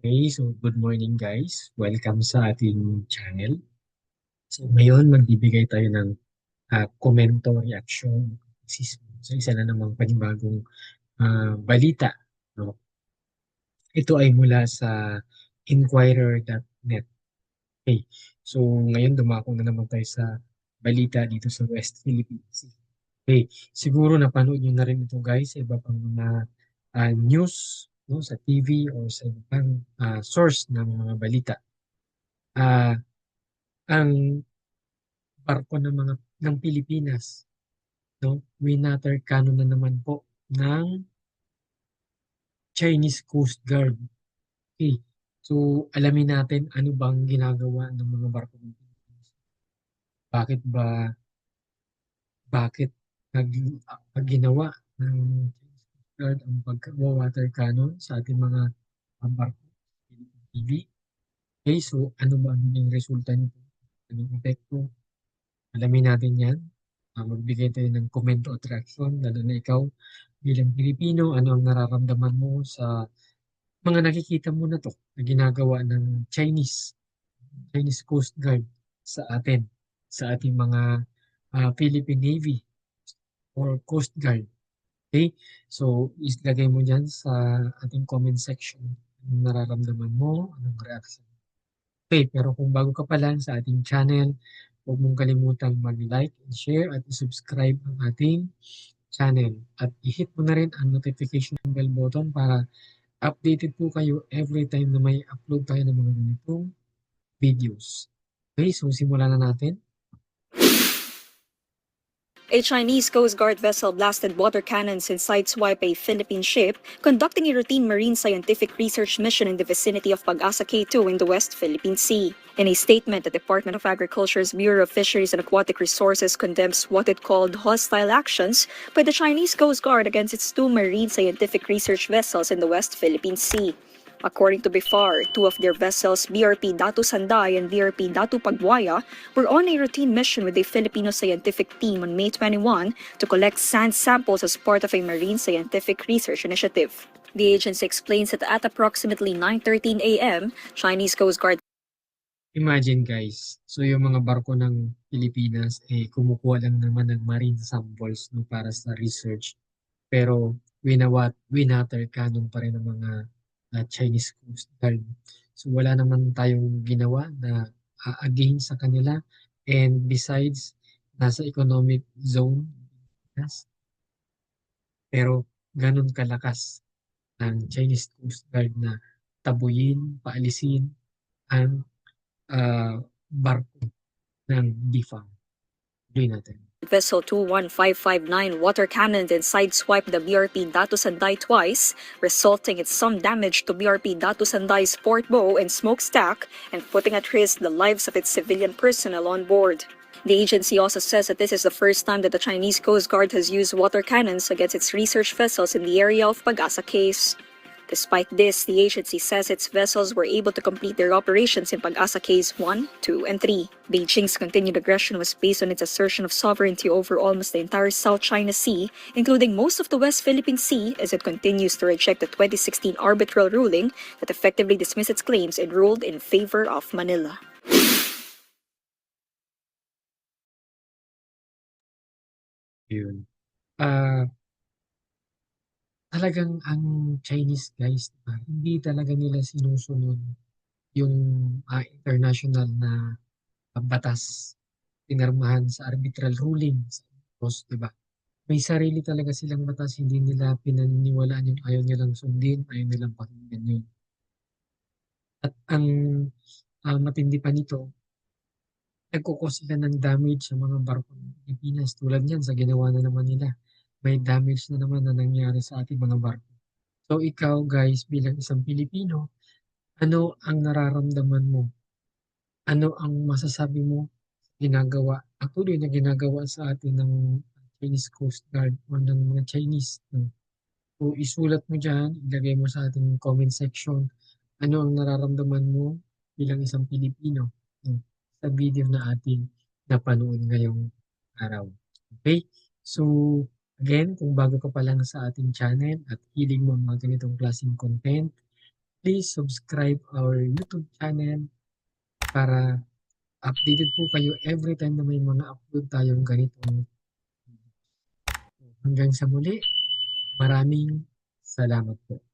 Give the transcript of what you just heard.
Okay, so good morning guys. Welcome sa ating channel. So ngayon magbibigay tayo ng uh, komento, reaction, so isa na namang panibagong uh, balita. No? Ito ay mula sa Inquirer.net. Okay, so ngayon dumako na naman tayo sa balita dito sa West Philippines. Okay, siguro napanood nyo na rin ito guys sa iba pang mga uh, news no, sa TV o sa ibang uh, source ng mga balita. Uh, ang barko ng mga ng Pilipinas no winater cannon na naman po ng Chinese Coast Guard. Okay. So alamin natin ano bang ginagawa ng mga barko ng Pilipinas. Bakit ba bakit nag, uh, ginawa ng Guard ang pagka-water cannon sa ating mga barko TV. Okay, so ano ba yung resulta nito? Anong epekto? Alamin natin yan. Uh, magbigay tayo ng comment o attraction, lalo na ikaw bilang Pilipino, ano ang nararamdaman mo sa mga nakikita mo na to na ginagawa ng Chinese, Chinese Coast Guard sa atin, sa ating mga uh, Philippine Navy or Coast Guard. Okay? So, islagay mo dyan sa ating comment section. Anong nararamdaman mo, anong reaction. Okay, pero kung bago ka pa lang sa ating channel, huwag mong kalimutang mag-like and share at subscribe ang ating channel. At i-hit mo na rin ang notification bell button para updated po kayo every time na may upload tayo ng mga ganitong videos. Okay, so simulan na natin. A Chinese Coast Guard vessel blasted water cannons and sideswiped a Philippine ship conducting a routine marine scientific research mission in the vicinity of Pag-asa K2 in the West Philippine Sea. In a statement, the Department of Agriculture's Bureau of Fisheries and Aquatic Resources condemns what it called hostile actions by the Chinese Coast Guard against its two marine scientific research vessels in the West Philippine Sea. According to BIFAR, two of their vessels, BRP Datu Sanday and BRP Datu Pagwaya, were on a routine mission with a Filipino scientific team on May 21 to collect sand samples as part of a marine scientific research initiative. The agency explains that at approximately 9.13 a.m., Chinese Coast Guard Imagine guys, so yung mga barko ng Pilipinas eh kumukuha lang naman ng marine samples no, para sa research. Pero winawat, winater cannon pa rin ng mga na Chinese Coast Guard. So wala naman tayong ginawa na uh, against sa kanila and besides nasa economic zone yes, pero ganun kalakas ng Chinese Coast Guard na tabuyin, paalisin ang uh, barko ng DFAM. Vessel 21559 water cannoned and sideswiped the BRP Datu Sanday twice, resulting in some damage to BRP Datu Sanday's port bow and smokestack and putting at risk the lives of its civilian personnel on board. The agency also says that this is the first time that the Chinese Coast Guard has used water cannons against its research vessels in the area of Pagasa case. Despite this, the agency says its vessels were able to complete their operations in Pag-asa Case 1, 2, and 3. Beijing's continued aggression was based on its assertion of sovereignty over almost the entire South China Sea, including most of the West Philippine Sea, as it continues to reject the 2016 arbitral ruling that effectively dismissed its claims and ruled in favor of Manila. Uh, Talagang ang Chinese guys, diba, hindi talaga nila sinusunod yung ah, international na ah, batas pinirmahan sa arbitral ruling sa ICOS, di ba? May sarili talaga silang batas, hindi nila pinaniniwalaan yung ayaw nilang sundin, ayaw nilang pakinggan yun. At ang ah, matindi pa nito, nagkukos sila ng damage sa mga barko ng Pilipinas. Tulad niyan sa ginawa na naman nila may damage na naman na nangyari sa ating mga barko. So ikaw guys bilang isang Pilipino, ano ang nararamdaman mo? Ano ang masasabi mo ginagawa, actually na ginagawa sa atin ng Chinese Coast Guard o ng mga Chinese. No? So isulat mo dyan, ilagay mo sa ating comment section, ano ang nararamdaman mo bilang isang Pilipino no? sa video na ating napanood ngayong araw. Okay? So, Again, kung bago ka pa lang sa ating channel at hiling mo mga ganitong klaseng content, please subscribe our YouTube channel para updated po kayo every time na may mga upload tayong ganitong Hanggang sa muli, maraming salamat po.